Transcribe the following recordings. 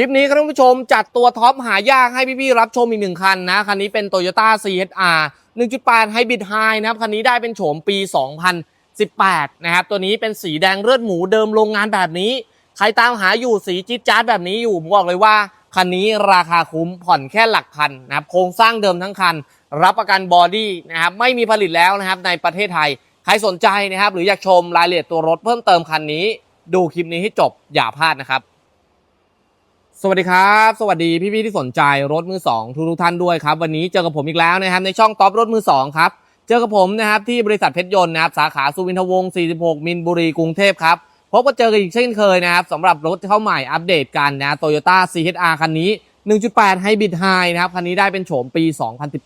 คลิปนี้ครับท่านผู้ชมจัดตัวท็อปหายากให้พี่ๆรับชมอีกหนึ่งคันนะคันนี้เป็น Toyota CHR 1.8 Hybrid High นะครับ คันนี้ได้เป็นโฉมปี 2018 นะครับ ตัวนี้เป็นสีแดงเลือดหมูเดิมโรงงานแบบนี้ ใครตามหาอยู่สีจี๊ดจ๊าดแบบนี้อยู่ผมบอกเลยว่า คันนี้ราคาคุ้มผ่อนแค่หลักพันนะครับ โครงสร้างเดิมทั้งคัน รับประกันบอดี้นะครับไม่มีผลิตแล้วนะครับในประเทศไทย ใครสนใจนะครับหรืออยากชมรายละเอียดตัวรถเพิ่มเติมคันนี้ ดูคลิปนี้ให้จบอย่าพลาดนะครับ สวัสดีครับ สวัสดีพี่ๆที่สนใจรถมือสองทุกๆท่านด้วยครับ วันนี้เจอกับผมอีกแล้วนะครับในช่องท็อปรถมือสองครับ เจอกับผมนะครับที่บริษัทเพชรยนต์นะครับสาขาสุวินทวงศ์46 มินบุรีกรุงเทพครับพบกันเจอกันอีกเช่นเคยนะครับสำหรับรถเข้าใหม่อัปเดตกันนะโตโยต้า CHR คันนี้ 1.8 Hybrid High นะครับคันนี้ได้เป็นโฉมปี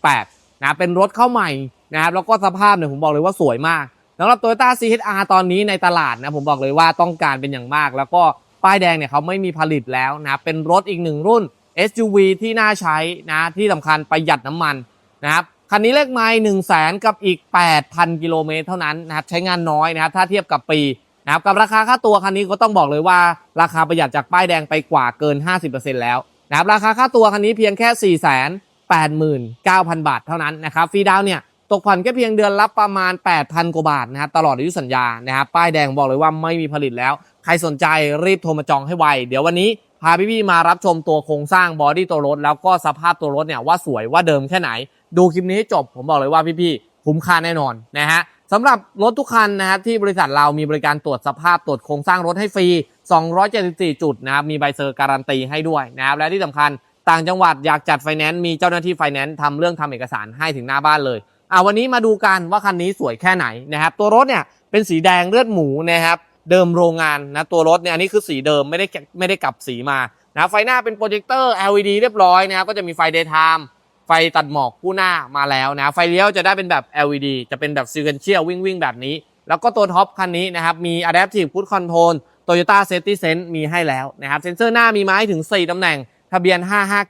2018นะเป็นรถเข้าใหม่นะครับแล้วก็สภาพเนี่ยผมบอกเลยว่าสวยมากสำหรับ Toyota CHR ตอนนี้ในตลาดนะผมบอกเลยว่าต้องการเป็นอย่างมากแล้วก็ ป้ายแดงเนี่ยเขาไม่มีผลิตแล้วนะเป็นรถอีกหนึ่งรุ่น SUV ที่น่าใช้นะที่สำคัญประหยัดน้ำมันนะครับคันนี้เลขไม้หนึ่งแสนกับอีก 8,000 กิโลเมตรเท่านั้นนะครับใช้งานน้อยนะครับถ้าเทียบกับปีนะครับกับราคาค่าตัวคันนี้ก็ต้องบอกเลยว่า ราคาประหยัดจากป้ายแดงไปกว่าเกิน 50%แล้วนะครับราคาค่าตัวคันนี้เพียงแค่ 489,000 บาทเท่านั้นนะครับฟรีดาวเนี่ย ตกผ่อนแค่เพียงเดือนละประมาณ 8,000 กว่าบาทนะครับตลอดอายุสัญญานะครับป้ายแดงบอกเลยว่าไม่มีผลิตแล้ว ใครสนใจรีบโทรมาจองให้ไว เดี๋ยววันนี้พาพี่ๆมารับชมตัวโครงสร้างบอดี้ตัวรถแล้วก็สภาพตัวรถเนี่ยว่าสวยว่าเดิมแค่ไหน ดูคลิปนี้ให้จบผมบอกเลยว่าพี่ๆคุ้มค่าแน่นอนนะฮะสำหรับรถทุกคันนะครับที่บริษัทเรามีบริการตรวจสภาพตรวจโครงสร้างรถให้ฟรี 274 จุดนะครับมีใบเซอร์การันตีให้ด้วยนะครับและที่สำคัญต่างจังหวัดอยากจัดไฟแนนซ์มีเจ้าหน้าที่ไฟแนนซ์ทำเรื่องทำเอกสารให้ถึงหน้าบ้านเลย อ่าวันนี้มาดูกันว่าคันนี้สวยแค่ไหนนะครับ ตัวรถเนี่ยเป็นสีแดงเลือดหมูนะครับ เดิมโรงงานนะตัวรถเนี่ยอันนี้คือสีเดิมไม่ได้ไม่ได้กลับสีมานะไฟหน้าเป็นโปรเจคเตอร์ LED เรียบร้อยนะครับก็จะมีไฟ daytime ไฟตัดหมอกคู่หน้ามาแล้วนะไฟเลี้ยวจะได้เป็นแบบ LED จะเป็นแบบ sequential วิ่งวิ่งแบบนี้ แล้วก็ตัวท็อปคันนี้นะครับมี adaptive cruise control Toyota safety sense มีให้แล้วนะครับเซ็นเซอร์หน้ามีมาให้ถึง 4ตำแหน่ง ทะเบียน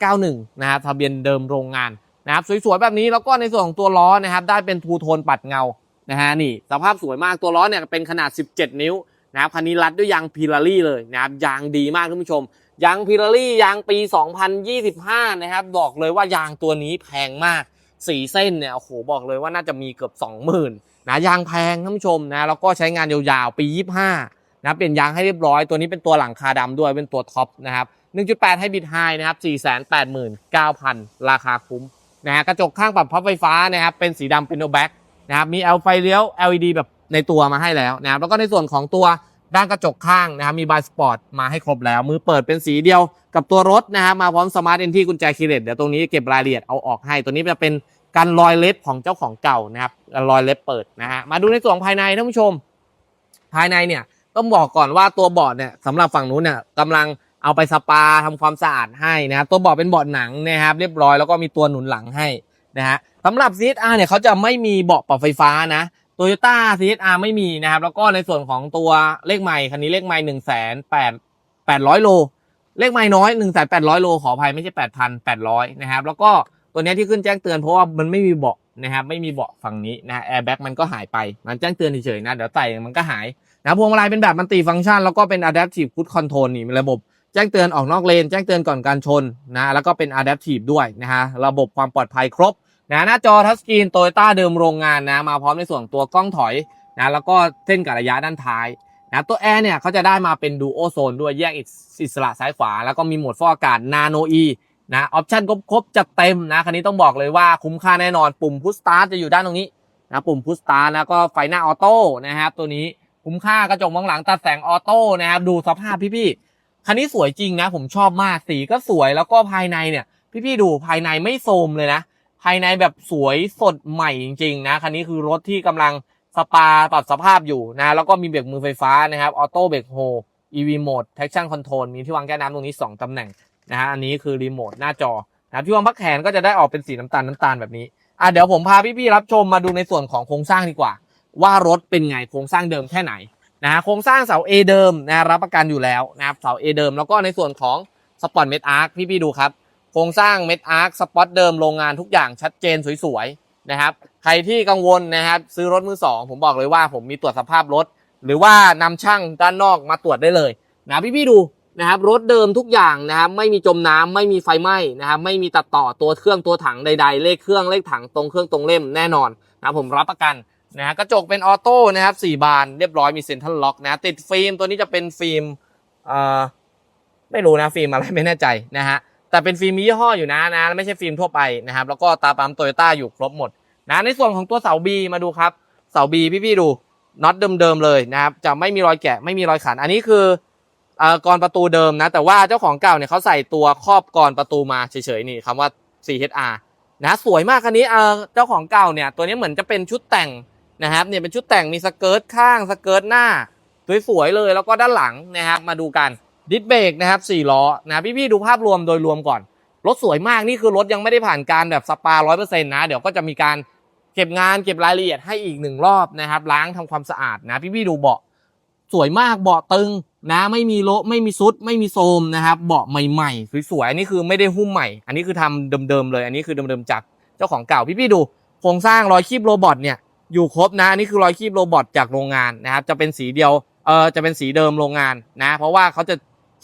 5591 นะครับทะเบียนเดิมโรงงาน นะครับสวยๆแบบนี้แล้วก็ในส่วนของตัวล้อนะครับได้เป็นทูโทนปัดเงานะฮะนี่สภาพสวยมากตัวล้อเนี่ยเป็นขนาด 17 นิ้วนะครับคันนี้รัดด้วยยางพิลารี่เลยนะครับยางดีมากท่านผู้ชมยางพิลารี่ยางปี 2025 นะครับบอกเลยว่ายางตัวนี้แพงมากสีเส้นเนี่ยโอ้โหบอกเลยว่าน่าจะมีเกือบ 20,000นะยางแพงท่านผู้ชมนะแล้วก็ใช้งานยาวๆปี 25นะเปลี่ยนยางให้เรียบร้อยตัวนี้เป็นตัวหลังคาดำด้วยเป็นตัวท็อปนะครับ1.8ให้บิดไฮนะครับ489,000 ราคาคุ้ม นะฮะกระจกข้างปรับพับไฟฟ้านะครับเป็นสีดำเป็นโนแบ็กนะครับมี L ไฟเลี้ยว LED แบบในตัวมาให้แล้วนะครับแล้วก็ในส่วนของตัวด้านกระจกข้างนะครับมีบายสปอร์ตมาให้ครบแล้ว มือเปิดเป็นสีเดียวกับตัวรถนะครับมาพร้อมสมาร์ทเอนที่กุญแจคีย์เลสเดี๋ยวตรงนี้เก็บรายละเอียดเอาออกให้ ตัวนี้จะเป็นการรอยเล็บของเจ้าของเก่านะครับรอยเล็บเปิดนะฮะมาดูในส่วนภายในท่านผู้ชม ภายในเนี่ยต้องบอกก่อนว่าตัวเบาะเนี่ยสำหรับฝั่งนู้นเนี่ยกำลัง เอาไปสปาทำความสะอาดให้นะครับ ตัวเบาะเป็นเบาะหนังนะครับ เรียบร้อยแล้วก็มีตัวหนุนหลังให้นะฮะสำหรับ CSR เนี่ยเขาจะไม่มีเบาะปรับไฟฟ้านะโตโยต้า CSR ไม่มีนะครับ แล้วก็ในส่วนของตัวเลขใหม่คันนี้เลขใหม่หนึ่งแสนแปดแปดร้อยโล เลขใหม่น้อยหนึ่งแสนแปดร้อยโลขออภัยไม่ใช่แปดพันแปดร้อยนะครับ แล้วก็ตัวเนี้ยที่ขึ้นแจ้งเตือนเพราะว่ามันไม่มีเบาะนะครับไม่มีเบาะฝั่งนี้นะแอร์แบ็กมันก็หายไป มันแจ้งเตือนเฉยๆนะ เดี๋ยวใส่มันก็หายนะพวงมาลัยเป็นแบบมันตีฟังก์ชัน แล้วก็เป็น adaptive cruise control นี่ระบบ แจ้งเตือนออกนอกเลน แจ้งเตือนก่อนการชนนะแล้วก็เป็น adaptive ด้วยนะฮะระบบความปลอดภัยครบนะหน้าจอทัชสกรีนโตโยต้าเดิมโรงงานนะมาพร้อมในส่วนตัวกล้องถอยนะแล้วก็เส้นกับระยะด้านท้ายนะตัวแอร์เนี่ยเขาจะได้มาเป็นดูโอโซนด้วยแยกอิสระซ้ายขวา แล้วก็มีโหมดฟอกอากาศนาโนอีนะออปชั่นครบๆจัดเต็มนะคันนี้ต้องบอกเลยว่าคุ้มค่าแน่นอน ปุ่มพุชสตาร์ทจะอยู่ด้านตรงนี้นะปุ่มพุชสตาร์ทแล้วก็ไฟหน้าออโต้นะครับตัวนี้คุ้มค่ากระจกมองหลังตัดแสงออโต้นะครับดูสภาพพี่ๆ คันนี้สวยจริงนะ ผมชอบมากสีก็สวยแล้วก็ภายในเนี่ย พี่ๆดูภายในไม่โทรมเลยนะ ภายในแบบสวยสดใหม่จริง ๆ นะคันนี้คือรถที่กำลังสปาปรับสภาพอยู่นะแล้วก็มีเบรกมือไฟฟ้านะครับออโต้เบรกโฮ EV Mode Traction Control มีที่วางแก้น้ำตรงนี้ 2ตำแหน่งนะฮะอันนี้คือรีโมทหน้าจอนะที่วางพักแขนก็จะได้ออกเป็นสีน้ำตาลน้ำตาลแบบนี้อะเดี๋ยวผมพาพี่ๆรับชมมาดูในส่วนของโครงสร้างดีกว่า ว่ารถเป็นไงโครงสร้างเดิมแค่ไหน นะฮะโครงสร้างเสา A เดิมนะรับประกันอยู่แล้วนะครับเสา A เดิม แล้วก็ในส่วนของสปอตเมดอาร์คพี่ๆดูครับ โครงสร้างเม็ดอาร์คสปอตเดิมโรงงานทุกอย่างชัดเจนสวยๆนะครับใครที่กังวลนะครับซื้อรถมือสองผมบอกเลยว่าผมมีตรวจสภาพรถ หรือว่านำช่างด้านนอกมาตรวจได้เลยนะพี่ๆดูนะครับรถเดิมทุกอย่างนะครับไม่มีจมน้ำไม่มีไฟไหม้นะครับไม่มีตัดต่อตัวเครื่องตัวถังใด ๆ เลขเครื่องเลขถังตรงเครื่องตรงเล่มแน่นอนนะผมรับประกัน นะฮะกระจกเป็นออโต้นะครับสี่บานเรียบร้อยมีเซ็นทรัลล็อกนะติดฟิล์มตัวนี้จะเป็นฟิล์มเอ่อไม่รู้นะฟิล์มอะไรไม่แน่ใจนะฮะแต่เป็นฟิล์มมียี่ห้ออยู่นะนะไม่ใช่ฟิล์มทั่วไปนะครับ แล้วก็ตาปั๊มโตโยต้าอยู่ครบหมดนะในส่วนของตัวเสาบีมาดูครับเสาบีพี่ๆดูน็อตเดิมๆเลยนะครับจะไม่มีรอยแกะไม่มีรอยขัน อันนี้คือเอ่อกรประตูเดิมนะ แต่ว่าเจ้าของเก่าเนี่ยเขาใส่ตัวครอบกรประตูมาเฉยๆนี่คำว่า CHR นะสวยมากคันนี้เออเจ้าของเก่าเนี่ยตัวนี้เหมือนจะเป็นชุดแต่ง นะครับเนี่ยเป็นชุดแต่งมีสเกิร์ตข้างสเกิร์ตหน้าสวยๆเลยแล้วก็ด้านหลังนะครับมาดูกันดิสเบรกนะครับสี่ล้อนะพี่ๆดูภาพรวมโดยรวมก่อน รถสวยมากนี่คือรถยังไม่ได้ผ่านการแบบสปาร้อยเปอร์เซ็นต์นะ เดี๋ยวก็จะมีการเก็บงานเก็บรายละเอียดให้อีกหนึ่งรอบนะครับ ล้างทำความสะอาดนะ พี่ๆดูเบาะสวยมากเบาะตึงนะไม่มีโละไม่มีซุด ไม่มีโซมนะครับ เบาะใหม่ๆ สวยๆอันนี้คือไม่ได้หุ้มใหม่ อันนี้คือทำเดิมๆเลย อันนี้คือเดิมๆจากเจ้าของเก่าพี่ๆดูโครงสร้างรอยคีบโรบอทเนี่ย อยู่ครบนะอันนี้คือรอยคีบโรบอทจากโรงงานนะครับจะเป็นสีเดียวเออจะเป็นสีเดิมโรงงานนะ เพราะว่าเขาจะ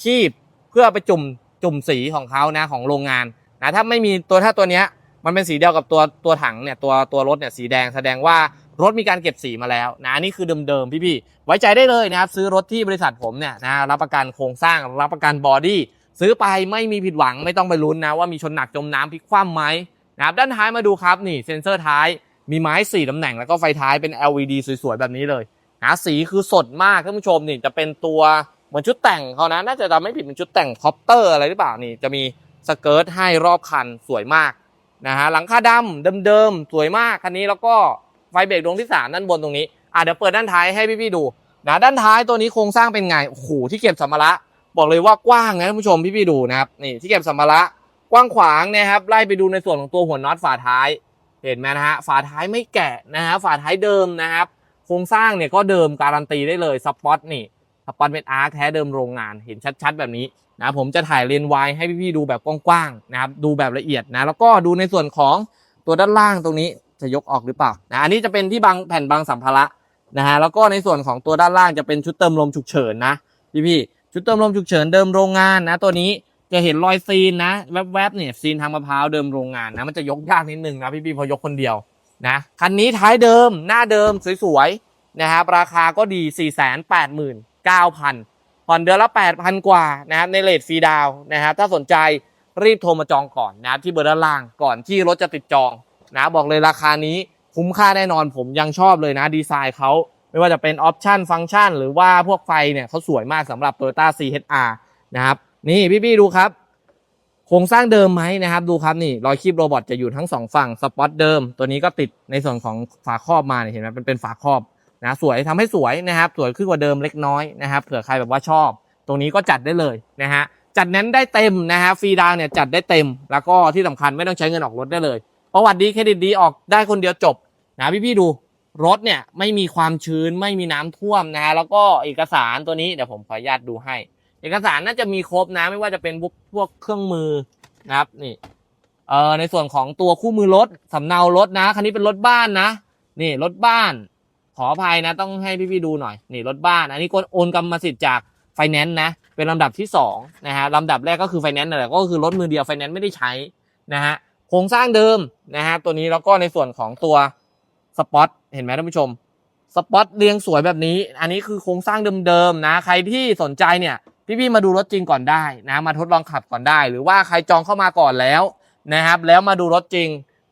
คีบเพื่อไปจุ่มจุ่มสีของเขานะของโรงงานนะถ้าไม่มีตัวถ้าตัวเนี้ยมันเป็นสีเดียวกับตัวตัวถังเนี่ยตัวตัวรถเนี่ยสีแดงแสดงว่ารถมีการเก็บสีมาแล้วนะนี่คือเดิมๆพี่ๆไว้ใจได้เลยนะครับซื้อรถที่บริษัทผมเนี่ยนะรับประกันโครงสร้างรับประกันบอดี้ซื้อไปไม่มีผิดหวังไม่ต้องไปลุ้นนะว่ามีชนหนักจมน้ำพลิกคว่ำไหมนะครับด้านท้ายมาดูครับนี่เซ็นเซอร์ท้าย มีไม้สี่ตำแหน่งแล้วก็ไฟท้ายเป็น LED สวยๆ แบบนี้เลยนะสีคือสดมากท่านผู้ชมนี่จะเป็นตัวเหมือนชุดแต่งเขานะน่าจะจำไม่ผิดเป็นชุดแต่งคอปเตอร์อะไรหรือเปล่านี่จะมีสเกิร์ตให้รอบคันสวยมากนะฮะหลังคาดำเดิมๆสวยมากคันนี้แล้วก็ไฟเบรกดวงที่ 3 ด้านบนตรงนี้อะเดี๋ยวเปิดด้านท้ายให้พี่ๆดูนะด้านท้ายตัวนี้โครงสร้างเป็นไงโอ้โหที่เก็บสัมภาระบอกเลยว่ากว้างนะท่านผู้ชมพี่ๆดูนะครับนี่ที่เก็บสัมภาระกว้างขวางนะครับไล่ไปดูในส่วนของตัวหัวน็อตฝาท้าย เห็นไหมนะฮะฝาท้ายไม่แกะนะฮะฝาท้ายเดิมนะครับโครงสร้างเนี่ยก็เดิมการันตีได้เลยสปอตนี่สปอตเป็นอาร์คแท้เดิมโรงงานเห็นชัดๆ แบบนี้นะผมจะถ่ายเลนส์วายให้พี่ๆดูแบบกว้างๆนะครับดูแบบละเอียดนะแล้วก็ดูในส่วนของตัวด้านล่างตรงนี้จะยกออกหรือเปล่านะอันนี้จะเป็นที่บังแผ่นบังสัมภาระนะฮะแล้วก็ในส่วนของตัวด้านล่างจะเป็นชุดเติมลมฉุกเฉินนะพี่พี่ๆชุดเติมลมฉุกเฉินเดิมโรงงานนะตัวนี้ จะเห็นรอยซีนนะแวบๆเนี่ยซีนทางมะพร้าวเดิมโรงงานนะมันจะยกยากนิดนึงนะพี่พี่ๆพอยกคนเดียวนะคันนี้ท้ายเดิมหน้าเดิมสวยๆนะครับราคาก็ดี 4 8 9 0 0 0ผ่อนเดือนละ 8,000 กว่านะครับในเลทฟรีดาวน์นะครับถ้าสนใจรีบโทรมาจองก่อนนะครับที่เบอร์ด้านล่างก่อนที่รถจะติดจองนะบอกเลยราคานี้คุ้มค่าแน่นอนผมยังชอบเลยนะดีไซน์เขาไม่ว่าจะเป็นออปชันฟังก์ชันหรือว่าพวกไฟเนี่ยเขาสวยมากสำหรับ Toyota CHR นะครับ นี่พี่ๆดูครับ โครงสร้างเดิมไหมนะครับ ดูครับนี่รอยคีบโรบอทจะอยู่ทั้งสองฝั่งสปอตเดิม ตัวนี้ก็ติดในส่วนของฝาครอบมาเห็นไหมเป็นเป็นฝาครอบนะสวยทำให้สวยนะครับ สวยขึ้นกว่าเดิมเล็กน้อยนะครับเผื่อใครแบบว่าชอบ ตรงนี้ก็จัดได้เลยนะฮะจัดเน้นได้เต็มนะฮะฟรีดาวเนี่ยจัดได้เต็ม แล้วก็ที่สำคัญไม่ต้องใช้เงินออกรถได้เลยประวัติดีเครดิตดีออกได้คนเดียวจบนะพี่พี่ๆดูรถเนี่ยไม่มีความชื้นไม่มีน้ำท่วมนะฮะแล้วก็เอกสารตัวนี้เดี๋ยวผมขออนุญาตดูให้ เอกสารน่าจะมีครบนะไม่ว่าจะเป็นพวกเครื่องมือนะครับนี่เอ่อในส่วนของตัวคู่มือรถสำเนารถนะคันนี้เป็นรถบ้านนะนี่รถบ้าน ขออภัยนะ ต้องให้พี่ๆดูหน่อยนี่รถบ้าน อันนี้ก็โอนกรรมสิทธิ์จากไฟแนนซ์นะ เป็นลำดับที่สองนะฮะลำดับแรกก็คือไฟแนนซ์นั่นแหละก็คือรถมือเดียวไฟแนนซ์ไม่ได้ใช้นะฮะโครงสร้างเดิมนะฮะตัวนี้แล้วก็ในส่วนของตัวสปอตเห็นไหมท่านผู้ชมสปอตเรียงสวยแบบนี้ อันนี้คือโครงสร้างเดิมๆนะ ใครที่สนใจเนี่ย พี่ๆมาดูรถจริงก่อนได้นะมาทดลองขับก่อนได้ หรือว่าใครจองเข้ามาก่อนแล้วนะครับ แล้วมาดูรถจริง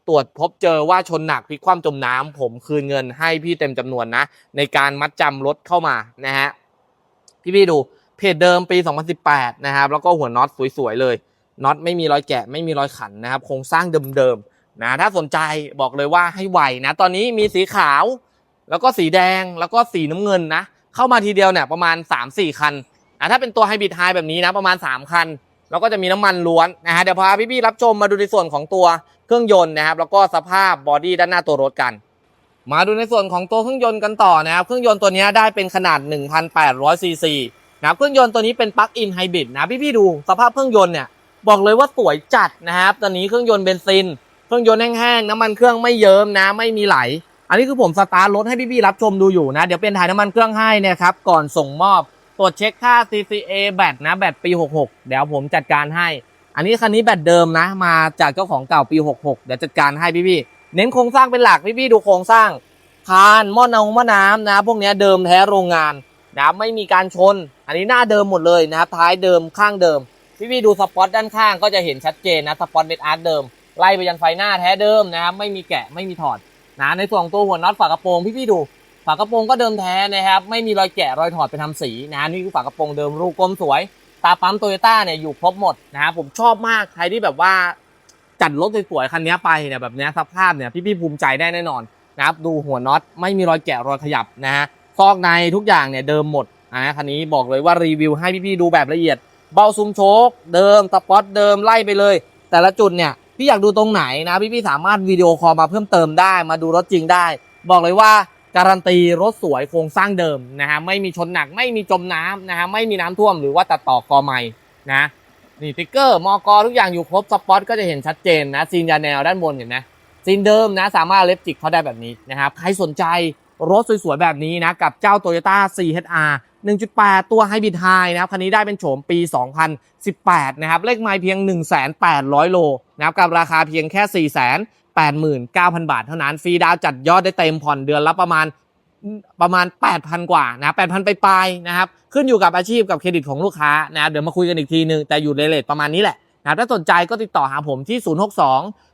ตรวจพบเจอว่าชนหนักพลิกคว่ำจมน้ำผมคืนเงินให้พี่เต็มจำนวนนะ ในการมัดจำรถเข้ามานะฮะพี่ๆดูเพจเดิมปี 2018 นะครับแล้วก็หัวน็อตสวยๆเลยน็อตไม่มีรอยแกะไม่มีรอยขันนะครับโครงสร้างเดิมๆนะถ้าสนใจบอกเลยว่าให้ไวนะ ตอนนี้มีสีขาว แล้วก็สีแดงแล้วก็สีน้ำเงินนะ เข้ามาทีเดียวเนี่ยประมาณ 3-4 คัน นะถ้าเป็นตัวไฮบริดไฮแบบนี้นะประมาณ 3 คัน แล้วก็จะมีน้ำมันล้วนนะฮะเดี๋ยวพาพี่ๆรับชมมาดูในส่วนของตัวเครื่องยนต์นะครับแล้วก็สภาพบอดี้ด้านหน้าตัวรถกัน มาดูในส่วนของตัวเครื่องยนต์กันต่อนะครับเครื่องยนต์ตัวนี้ได้เป็นขนาด 1,800ซีซีนะเครื่องยนต์ตัวนี้เป็นปลั๊กอินไฮบริดนะพี่ๆดูสภาพเครื่องยนต์เนี่ยบอกเลยว่าสวยจัดนะครับตอนนี้เครื่องยนต์เบนซิน เครื่องยนต์แห้งๆน้ำมันเครื่องไม่เยิ้มนะไม่มีไหล อันนี้คือผมสตาร์ทรถให้พี่ๆรับชมดูอยู่นะ เดี๋ยวเป็นถ่ายน้ำมันเครื่องให้นยครับก่อนส่งมอบ ตรวจเช็คค่า CCA แบตนะแบตปี 66 เดี๋ยวผมจัดการให้ อันนี้คันนี้แบตเดิมนะ มาจากเจ้าของเก่าปี 66 เดี๋ยวจัดการให้พี่ๆเน้นโครงสร้างเป็นหลักพี่ๆดูโครงสร้างคานหม้อนงหม้อน้ำนะ พวกนี้เดิมแท้โรงงานนะไม่มีการชน อันนี้หน้าเดิมหมดเลยนะครับท้ายเดิมข้างเดิม พี่ๆดูสปอตด้านข้างก็จะเห็นชัดเจนนะสปอตเม็ดอาร์ตเดิม ไล่ไปยันไฟหน้าแท้เดิมนะครับไม่มีแกะไม่มีถอดนะในส่วนของตัวหัวน็อตฝากระโปรงพี่ๆดู ฝากระโปรงก็เดิมแท้นะครับ ไม่มีรอยแกะรอยถอดไปทำสีนะนี่คือฝากระโปรงเดิมรูกลมสวย ตาปั๊มโตโยต้าเนี่ยอยู่ครบหมดนะครับผมชอบมากใครที่แบบว่าจัดรถสวยๆคันนี้ไปเนี่ยแบบนี้สภาพเนี่ยพี่ๆภูมิใจได้แน่นอนนะครับดูหัวน็อตไม่มีรอยแกะรอยขยับนะฮะซอกในทุกอย่างเนี่ยเดิมหมดนะคันนี้บอกเลยว่ารีวิวให้พี่ๆดูแบบละเอียด เบาซุ้มโชคเดิมสปอตเดิมไล่ไปเลย แต่ละจุดเนี่ยพี่อยากดูตรงไหนนะพี่ๆสามารถวิดีโอคอลมาเพิ่มเติมได้มาดูรถจริงได้ บอกเลยว่า การันตีรถสวยโครงสร้างเดิมนะฮะไม่มีชนหนักไม่มีจมน้ำนะฮะไม่มีน้ำท่วมหรือว่าตัดต่อกอใหม่นะนี่ติ๊กเกอร์มอกอทุกอย่างอยู่ครบสปอตก็จะเห็นชัดเจนนะซีนยาแนวด้านบนเห็นไหมซีนเดิมนะสามารถเล็บจิกเขาได้แบบนี้นะครับใครสนใจรถสวยๆ แบบนี้นะกับเจ้า Toyota CHR 1.8 ตัวไฮบริดไฮนะครับคันนี้ได้เป็นโฉมปี 2018 นะครับ เลขไมล์เพียง 1,800 โลนะครับกับราคาเพียงแค่ 89,000 บาทเท่านั้นฟรีดาวจัดยอดได้เต็มผ่อนเดือนละประมาณประมาณ 8,000 กว่านะ8,000 ไปปลายนะครับ ขึ้นอยู่กับอาชีพกับเครดิตของลูกค้านะครับเดี๋ยวมาคุยกันอีกทีนึง แต่อยู่ในเลทประมาณนี้แหละนะถ้าสนใจก็ติดต่อหาผมที่ 062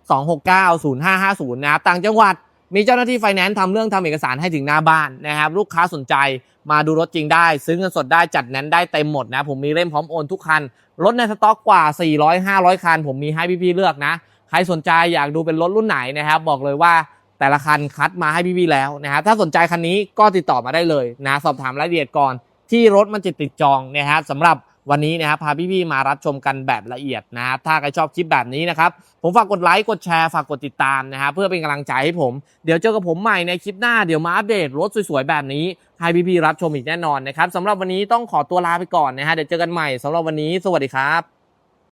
269 0550 นะครับ ต่างจังหวัดมีเจ้าหน้าที่ไฟแนนซ์ทำเรื่องทำเอกสารให้ถึงหน้าบ้านนะครับ ลูกค้าสนใจมาดูรถจริงได้ ซื้อเงินสดได้จัดแนนได้เต็มหมดนะ ผมมีเล่มพร้อมโอนทุกคัน รถในสต็อกกว่า 400-500 คัน ผมมีให้พี่ๆเลือกนะ ครสนใจอยากดูเป็นรถรุ่นไหนนะครับ บอกเลยว่าแต่ละคันคัดมาให้พี่ๆแล้วนะครับถ้าสนใจคันนี้ก็ติดต่อมาได้เลยนะสอบถามรายละเอียดก่อน ที่รถมันจะติดจองนะครับสำหรับวันนี้นะครับพาพี่ๆมารับชมกันแบบละเอียดนะครับถ้าใครชอบคลิปแบบนี้นะครับ ผมฝากกดไลค์กดแชร์ฝากกดติดตามนะครับเพื่อเป็นกำลังใจให้ผม เดี๋ยวเจอกับผมใหม่ในคลิปหน้าเดี๋ยวมาอัปเดตรถสวยๆแบบนี้ ให้พี่ๆรับชมอีกแน่นอนนะครับสำหรับวันนี้ต้องขอตัวลาไปก่อนนะฮะเดี๋ยวเจอกันใหม่สำหรับวันนี้ สวัสดีครับ